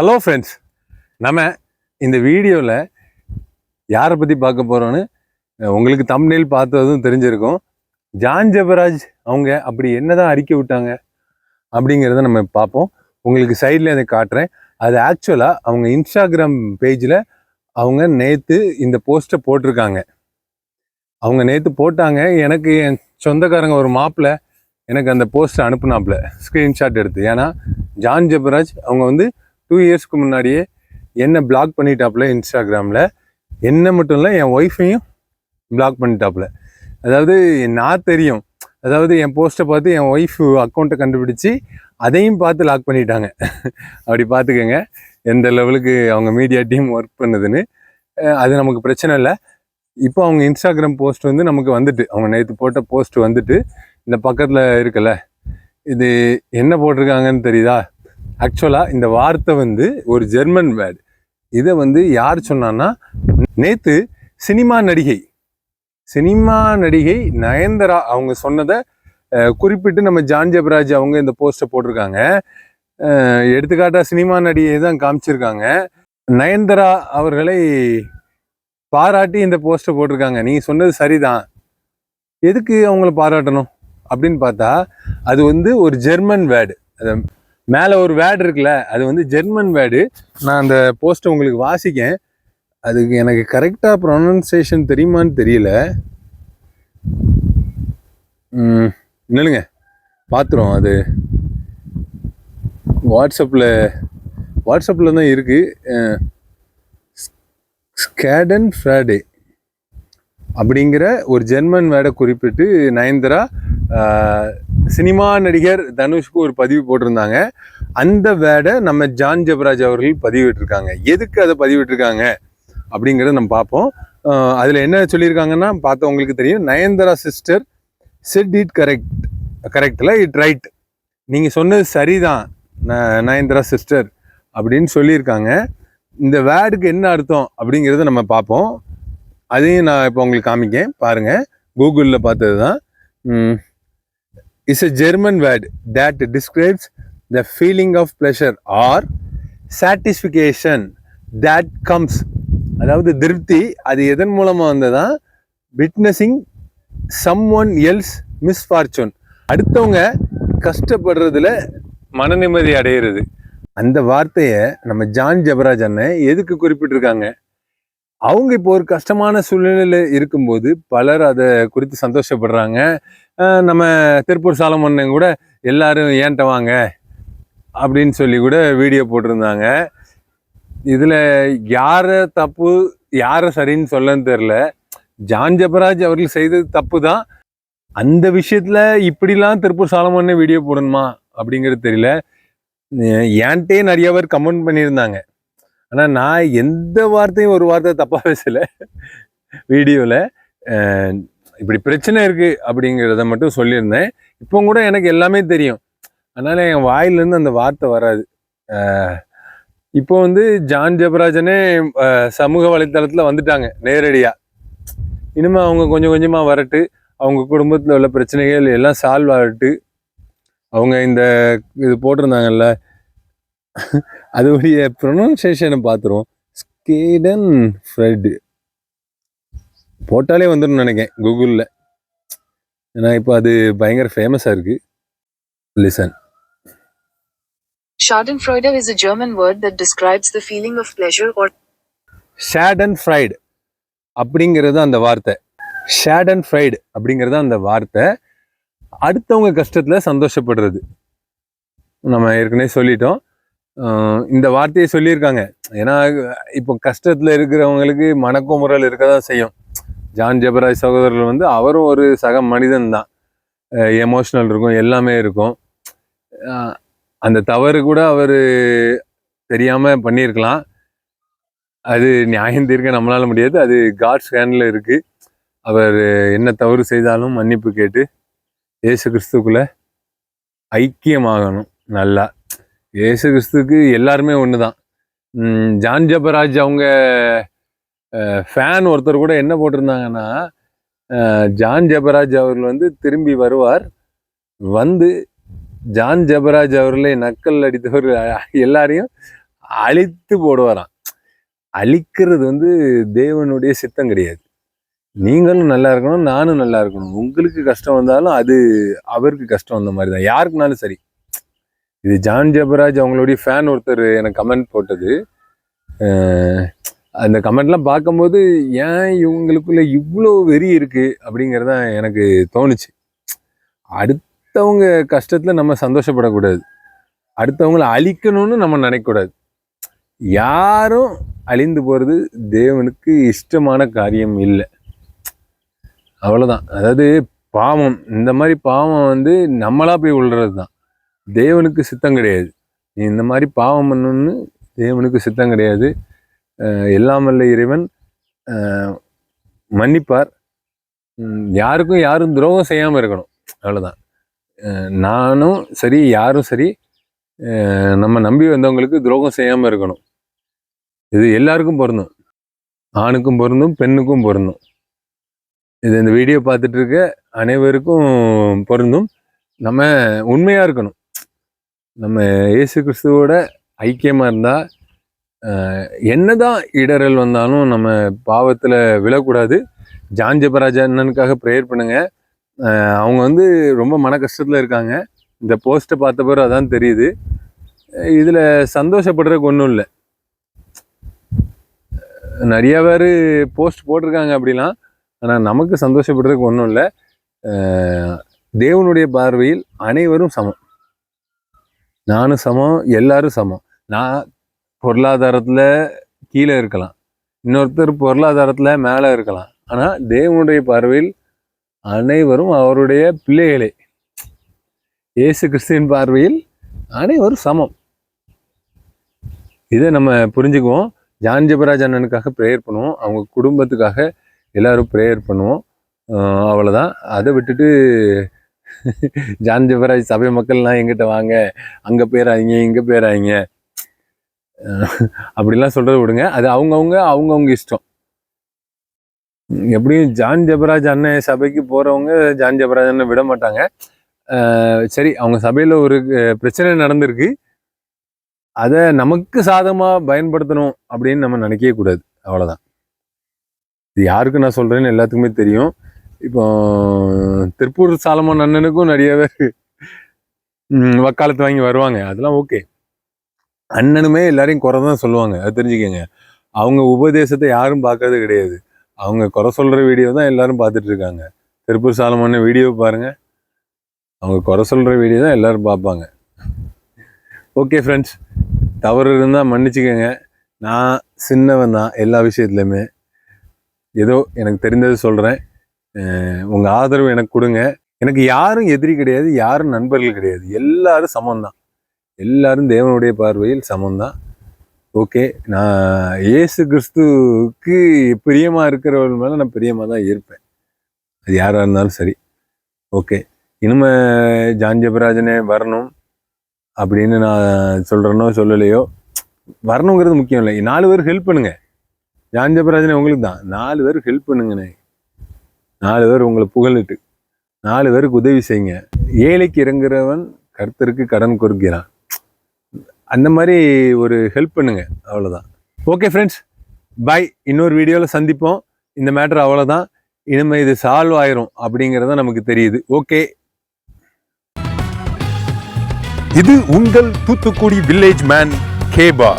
Hello friends நம்ம இந்த வீடியோவில் யாரை பற்றி பார்க்க போகிறோன்னு உங்களுக்கு தம்ப்நெயில் பார்த்ததும் தெரிஞ்சிருக்கும். ஜான் ஜபராஜ் அவங்க அப்படி என்னதான் அறிக்கை விட்டாங்க அப்படிங்கிறத நம்ம பார்ப்போம். உங்களுக்கு சைடில் அதை காட்டுறேன். அது ஆக்சுவலாக அவங்க இன்ஸ்டாகிராம் பேஜில் அவங்க நேற்று இந்த போஸ்ட்டை போட்டிருக்காங்க. அவங்க நேற்று போட்டாங்க. எனக்கு என் சொந்தக்காரங்க ஒரு மாப்பிள்ளை எனக்கு அந்த போஸ்ட்டை அனுப்புனாப்புல ஸ்க்ரீன்ஷாட் எடுத்து. ஏன்னா ஜான் ஜெபராஜ் அவங்க வந்து டூ இயர்ஸ்க்கு முன்னாடியே என்னை பிளாக் பண்ணிட்டாப்புல இன்ஸ்டாகிராமில் என்ன மட்டும் இல்லை என் ஒய்ஃபையும் பிளாக் பண்ணிட்டாப்புல. அதாவது நான் தெரியும். அதாவது என் போஸ்ட்டை பார்த்து என் ஒய்ஃப் அக்கௌண்ட்டை கண்டுபிடிச்சி அதையும் பார்த்து லாக் பண்ணிட்டாங்க. அப்படி பார்த்துக்கோங்க எந்த லெவலுக்கு அவங்க மீடியா டீம் ஒர்க் பண்ணுதுன்னு. அது நமக்கு பிரச்சனை இல்லை. இப்போ அவங்க இன்ஸ்டாகிராம் போஸ்ட் வந்து நமக்கு வந்துட்டு அவங்க நேற்று போட்ட போஸ்ட் வந்துட்டு இந்த பக்கத்தில் இருக்குல்ல இது என்ன போட்டிருக்காங்கன்னு தெரியுதா? ஆக்சுவலாக இந்த வார்த்தை வந்து ஒரு ஜெர்மன் வேர்டு இதை வந்து யார் சொன்னான்னா நேற்று சினிமா நடிகை சினிமா நடிகை நயன்தரா அவங்க சொன்னதை குறிப்பிட்டு நம்ம ஜான் ஜெபராஜ் அவங்க இந்த போஸ்ட்டை போட்டிருக்காங்க. எடுத்துக்காட்டாக சினிமா நடிகை தான் காமிச்சிருக்காங்க. நயன்தரா அவர்களை பாராட்டி இந்த போஸ்ட்டை போட்டிருக்காங்க. நீங்கள் சொன்னது சரிதான். எதுக்கு அவங்கள பாராட்டணும்? அப்படின்னு பார்த்தா அது வந்து ஒரு ஜெர்மன் வேர்டு அதை மேலே ஒரு வேர்டு இருக்குல்ல அது வந்து ஜெர்மன் வேர்டு. நான் அந்த போஸ்ட்டை உங்களுக்கு வாசிக்கேன். அதுக்கு எனக்கு கரெக்டாக ப்ரொனன்சியேஷன் தெரியுமான்னு தெரியல. நில்லுங்க. பார்த்துருவோம் அது. வாட்ஸ்அப்பில் வாட்ஸ்அப்பில் தான் இருக்குது ஸ்கேடன் ஃப்ராடே அப்படிங்கிற ஒரு ஜெர்மன் வேர்டை குறிப்பிட்டு நயன்தரா சினிமா நடிகர் தனுஷ்க்கு ஒரு பதிவு போட்டிருந்தாங்க. அந்த வேர்டை நம்ம ஜான் ஜபராஜ் அவர்கள் பதிவிட்டிருக்காங்க. எதுக்கு அதை பதிவிட்டிருக்காங்க அப்படிங்கிறத நம்ம பார்ப்போம். அதில் என்ன சொல்லியிருக்காங்கன்னா பார்த்தவங்களுக்கு தெரியும். Nayanthara sister set it correct கரெக்டில் it right நீங்கள் சொன்னது சரிதான் ந- நயன்தரா சிஸ்டர் அப்படின்னு சொல்லியிருக்காங்க. இந்த வேர்டுக்கு என்ன அர்த்தம் அப்படிங்கிறத நம்ம பார்ப்போம். அதையும் நான் இப்போ உங்களுக்கு காமிக்கேன் பாருங்க. கூகுளில் பார்த்தது தான் is a German word that describes the feeling of pleasure or satisfaction that comes அதாவது திருப்தி அது எதன் மூலமாக வந்ததா? Witnessing someone else misfortune அடுத்தவங்க கஷ்டப்படுறதுல மன நிம்மதி அடையிறது. அந்த வார்த்தையை நம்ம ஜான் ஜபராஜ் அண்ணன் எதுக்கு குறிப்பிட்டிருக்காங்க? அவங்க இப்போ ஒரு கஷ்டமான சூழ்நிலையில் இருக்கும்போது பலர் அதை குறித்து சந்தோஷப்படுறாங்க. நம்ம திருப்பூர் சாலமன்னன் கூட எல்லாரும் ஏன்ட்ட வாங்க அப்படின்னு சொல்லி கூட வீடியோ போட்டிருந்தாங்க. இதில் யாரை தப்பு யாரை சரின்னு சொல்லன்னு தெரில ஜான் ஜபராஜ் அவர்கள் செய்தது தப்பு தான் அந்த விஷயத்தில் இப்படிலாம் திருப்பூர் சாலமன்னே வீடியோ போடணுமா அப்படிங்கிறது தெரியல. ஏன்ட்டே நிறைய பேர் கமெண்ட் பண்ணியிருந்தாங்க. ஆனால் நான் எந்த வார்த்தையும் ஒரு வார்த்தை தப்பாக பேசலை வீடியோவில் இப்படி பிரச்சனை இருக்குது அப்படிங்கிறத மட்டும் சொல்லியிருந்தேன். இப்போ கூட எனக்கு எல்லாமே தெரியும். அதனால் என் வாயிலேருந்து அந்த வார்த்தை வராது. இப்போ வந்து ஜான் ஜெபராஜனே சமூக வலைத்தளத்தில் வந்துட்டாங்க நேரடியாக இனிமேல் அவங்க கொஞ்சம் கொஞ்சமாக வரட்டு அவங்க குடும்பத்தில் உள்ள பிரச்சனைகள் எல்லாம் சால்வ் ஆகட்டு. அவங்க இந்த இது போட்டிருந்தாங்கல்ல அதோடைய ப்ரொனன்சியேஷனை பார்த்துருவோம் ஸ்கேடன் ஃப்ரெட். போட்டாலே வந்துடும் நினைக்கிறேன் கூகுளில் ஏன்னா இப்போ அது பயங்கர ஃபேமஸாக இருக்கு. Listen Schadenfreude is a German word that describes the feeling of pleasure or ஃப்ரைடு அப்படிங்கிறது அந்த வார்த்தை. ஷேட் அண்ட் ஃப்ரைடு அப்படிங்கிறது அந்த வார்த்தை அடுத்தவங்க கஷ்டத்தில் சந்தோஷப்படுறது. நம்ம ஏற்கனவே சொல்லிட்டோம். இந்த வார்த்தையை சொல்லியிருக்காங்க. ஏன்னா இப்போ கஷ்டத்தில் இருக்கிறவங்களுக்கு மனக்குமுறல் இருக்க தான் செய்யும். ஜான் ஜெபராஜ் சகோதரர் வந்து அவரும் ஒரு சக மனிதன் தான் எமோஷ்னல் இருக்கும் எல்லாமே இருக்கும். அந்த தவறு கூட அவர் தெரியாமல் பண்ணியிருக்கலாம். அது நியாயம் தீர்க்க நம்மளால முடியாது. அது காட்ஸ் ஹேண்டில் இருக்குது அவர் என்ன தவறு செய்தாலும் மன்னிப்பு கேட்டு இயேசு கிறிஸ்துக்குள்ள ஐக்கியமாகணும் நல்லா. இயேசு கிறிஸ்துக்கு எல்லாருமே ஒன்று தான் ஜான் ஜபராஜ் அவங்க ஃபேன் ஒருத்தர் கூட என்ன போட்டிருந்தாங்கன்னா ஜான் ஜபராஜ் அவர்கள் வந்து திரும்பி வருவார். வந்து ஜான் ஜபராஜ் அவர்களை நக்கல் அடித்தவர் எல்லாரையும் அழித்து போடுவாராம். அழிக்கிறது வந்து தேவனுடைய சித்தம் கிடையாது. நீங்களும் நல்லா இருக்கணும் நானும் நல்லா இருக்கணும். உங்களுக்கு கஷ்டம் வந்தாலும் அது அவருக்கு கஷ்டம் வந்த மாதிரி தான். யாருக்குனாலும் சரி. இது ஜான் ஜெபராஜ் அவங்களுடைய ஃபேன் ஒருத்தர் எனக்கு கமெண்ட் போட்டது. அந்த கமெண்ட்லாம் பார்க்கும்போது ஏன் இவங்களுக்குள்ள இவ்வளோ வெறி இருக்குது அப்படிங்கிறது தான் எனக்கு தோணுச்சு. அடுத்தவங்க கஷ்டத்தில் நம்ம சந்தோஷப்படக்கூடாது. அடுத்தவங்கள அழிக்கணும்னு நம்ம நினைக்கக்கூடாது. யாரும் அழிந்து போகிறது தேவனுக்கு இஷ்டமான காரியம் இல்லை. அவ்வளோதான் அதாவது பாவம். இந்த மாதிரி பாவம் வந்து நம்மளாக போய் விழுறது தான். தேவனுக்கு சித்தம் கிடையாது. நீ இந்த மாதிரி பாவம் பண்ணணும்னு தேவனுக்கு சித்தம் கிடையாது. எல்லாம் வல்ல இறைவன் மன்னிப்பார். யாருக்கும் யாரும் துரோகம் செய்யாமல் இருக்கணும். அவ்வளோதான் நானும் சரி யாரும் சரி நம்ம நம்பி வந்தவங்களுக்கு துரோகம் செய்யாமல் இருக்கணும். இது எல்லாருக்கும் பொருந்தும். ஆணுக்கும் பொருந்தும் பெண்ணுக்கும் பொருந்தும். இது இந்த வீடியோ பார்த்துட்டு இருக்க அனைவருக்கும் பொருந்தும். நம்ம உண்மையாக இருக்கணும். நம்ம இயேசு கிறிஸ்துவோட ஐக்கியமாக இருந்தால் என்னதான் இடரல் வந்தாலும் நம்ம பாவத்தில் விழக்கூடாது. ஜான் ஜெபராஜா அண்ணனுக்காக ப்ரேயர் பண்ணுங்க. அவங்க வந்து ரொம்ப மன கஷ்டத்தில் இருக்காங்க. இந்த போஸ்ட்டை பார்த்த பிறகு அதான் தெரியுது. இதில் சந்தோஷப்படுறதுக்கு ஒன்றும் இல்லை. நிறைய பேர் போஸ்ட் போட்டிருக்காங்க அப்படிலாம். ஆனால் நமக்கு சந்தோஷப்படுறதுக்கு ஒன்றும் இல்லை. தேவனுடைய பார்வையில் அனைவரும் சமம். நானும் சமம் எல்லாரும் சமம். நான் பொருளாதாரத்தில் கீழே இருக்கலாம். இன்னொருத்தர் பொருளாதாரத்தில் மேலே இருக்கலாம். ஆனால் தேவனுடைய பார்வையில் அனைவரும் அவருடைய பிள்ளைகளே. இயேசு கிறிஸ்துவின் பார்வையில் அனைவரும் சமம். இதை நம்ம புரிஞ்சுக்குவோம். ஜான் ஜெபராஜ் அண்ணனுக்காக ப்ரேயர் பண்ணுவோம். அவங்க குடும்பத்துக்காக எல்லாரும் ப்ரேயர் பண்ணுவோம். அவ்வளோதான் அதை விட்டுட்டு ஜான்ஜபராஜ் சபை மக்கள்லாம் எங்கிட்ட வாங்க. அங்கே போயிடாதீங்க இங்கே போயிடாதீங்க அப்படிலாம் சொல்கிறத விடுங்க. அது அவங்கவுங்க அவங்கவுங்க இஷ்டம். எப்படியும் ஜான் ஜெபராஜ் அண்ணன் சபைக்கு போறவங்க ஜான் ஜெபராஜ் அண்ணன் விட மாட்டாங்க. ஆஹ் சரி அவங்க சபையில ஒரு பிரச்சனை நடந்திருக்கு. அதை நமக்கு சாதகமா பயன்படுத்தணும் அப்படின்னு நம்ம நினைக்கவே கூடாது. அவ்வளவுதான். இது யாருக்கு நான் சொல்றேன்னு எல்லாத்துக்குமே தெரியும். இப்போ திருப்பூர் சாலமன் அண்ணனுக்கும் நிறைய பேர் வக்காலத்து வாங்கி வருவாங்க. அதெல்லாம் ஓகே. அண்ணனுமே எல்லாரையும் குறை தான் சொல்லுவாங்க. அது தெரிஞ்சுக்கோங்க. அவங்க உபதேசத்தை யாரும் பார்க்கறது கிடையாது. அவங்க குறை சொல்கிற வீடியோ தான் எல்லாரும் பார்த்துட்டு இருக்காங்க. திருப்பூர் சாலமான வீடியோ பாருங்கள் அவங்க குறை சொல்கிற வீடியோ தான் எல்லோரும் பார்ப்பாங்க. ஓகே ஃப்ரெண்ட்ஸ் தவறு இருந்தால் மன்னிச்சுக்கோங்க. நான் சின்னவன் தான் எல்லா விஷயத்துலையுமே. ஏதோ எனக்கு தெரிந்தது சொல்கிறேன் உங்கள் ஆதரவு எனக்கு கொடுங்க. எனக்கு யாரும் எதிரி கிடையாது யாரும் நண்பர்கள் கிடையாது. எல்லாரும் சமம்தான் எல்லாரும் தேவனுடைய பார்வையில் சமம்தான். ஓகே நான் இயேசு கிறிஸ்துவுக்கு பிரியமாக இருக்கிறவர்கள் மேலே நான் பிரியமாக தான் இருப்பேன். அது யாராக இருந்தாலும் சரி. ஓகே இனிமே ஜான் ஜெபராஜனே வரணும் அப்படின்னு நான் சொல்கிறேனோ சொல்லலையோ? வரணுங்கிறது முக்கியம் இல்லை. நாலு பேர் ஹெல்ப் பண்ணுங்க. ஜான் ஜெபராஜனே உங்களுக்கு தான். நாலு பேர் ஹெல்ப் பண்ணுங்கண்ணே. நாலு பேர் உங்களை புகழிட்டு. நாலு பேருக்கு உதவி செய்யுங்க. ஏழைக்கு இறங்குறவன் கருத்தருக்கு கடன் கொடுக்கிறான். அந்த மாதிரி ஒரு ஹெல்ப் பண்ணுங்க. அவ்வளோதான் ஓகே ஃப்ரெண்ட்ஸ் பை இன்னொரு வீடியோவில் சந்திப்போம். இந்த மேட்டர் அவ்வளோதான் இனிமேல் இது சால்வ் ஆயிரும் அப்படிங்கிறத நமக்கு தெரியுது. ஓகே இது உங்கள் தூத்துக்குடி வில்லேஜ் மேன் கேபா